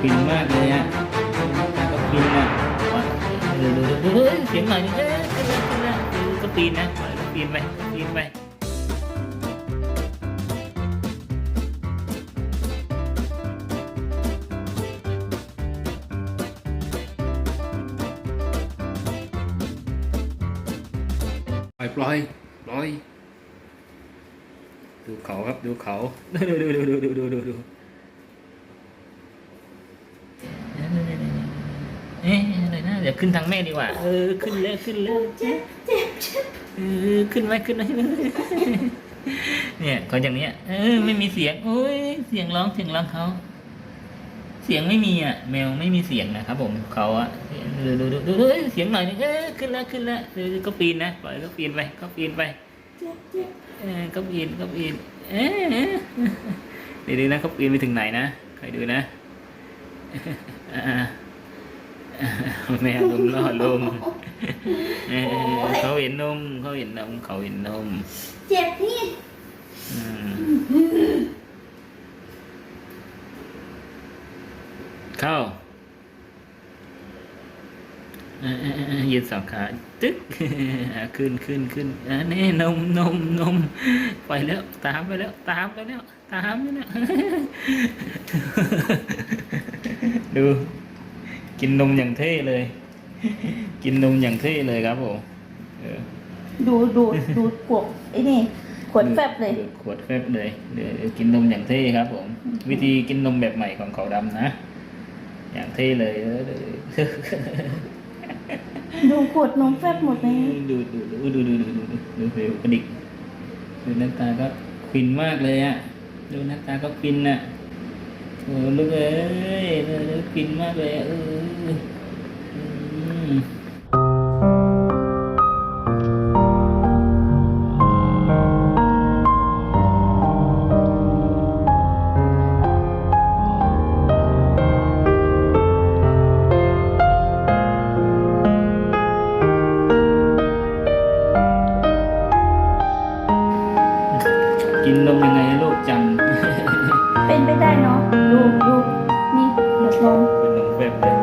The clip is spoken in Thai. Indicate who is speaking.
Speaker 1: ฟินมากเลยอะก็ฟินอะดูดูดูดูเสียงหน่อยนึงเอ้ยขึ้นแล้วขึ้นแล้วดูก็ปีนนะขับปีนไปปีนไปปล่อยปล่อยปล่อย ดูเขาครับ ดูเขา ดูดูดูดูดูดูดูดูเอ๊ะอะไรนะเดี๋ยวขึ้นทางแม่ดีกว่า เออ ขึ้นเลยขึ้นเลย
Speaker 2: เจ็บเจ็บเจ็บ
Speaker 1: เออ ขึ้นไหมขึ้นไหมเนี่ยเขาอย่างเนี้ย เออ ไม่มีเสียง โอ้ย เสียงร้องเสียงร้องเขา เสียงไม่มีอะ แมวไม่มีเสียงนะครับผมเขาอะดูดูดูดูเอ้ยเสียงหน่อยนึงเออ ขึ้นแล้วขึ้นแล้วเออก็ปีนนะ ปล่อยก็ปีนไป ก็ปีนไป
Speaker 2: เจ็บเจ็บ
Speaker 1: เออ ก็ปีนก็ปีน เอ๊ะเดี๋ยวดูนะเขาปีนไปถึงไหนนะ ใครดูนะ อ่า แมวลมล่อลมเออเขาเห็นนมเขาเห็นนมเขาเห็นนม
Speaker 2: เจ็บพี่
Speaker 1: อืมเข้าเออเออเออยืนสองขาตึ๊กอะขึ้นขึ้นขึ้นอะนี่นมนมนมไปแล้วตามไปแล้วตามไปแล้วตามไปแล้วดู กินนมอย่างเท่เลย กินนมอย่างเท่เลยครับผมเออ
Speaker 2: ดูดูดูขวดไอ้นี่ขวดแฟบเลย
Speaker 1: ดูดขวดแฟบเลยเดี๋ยวกินนมอย่างเท่ครับผม วิธีกินนมแบบใหม่ของเขาดำนะ อย่างเท่เลยเออเออ
Speaker 2: ดูขวดนมแฟบหมดเลย
Speaker 1: ดูดูดูดูดูดูดูดูดูเร็วกระดิกดูหน้าตาก็ฟินมากเลยอะ ดูหน้าตาก็ฟินอะโอ้ลูกเอ้ยเออฟินมากเลยอะเอออื นมยังไงให้ลูกจำ
Speaker 2: เป็นไปได้เนาะดูดูนี่หยดนม
Speaker 1: เป็นนมแฟบเลย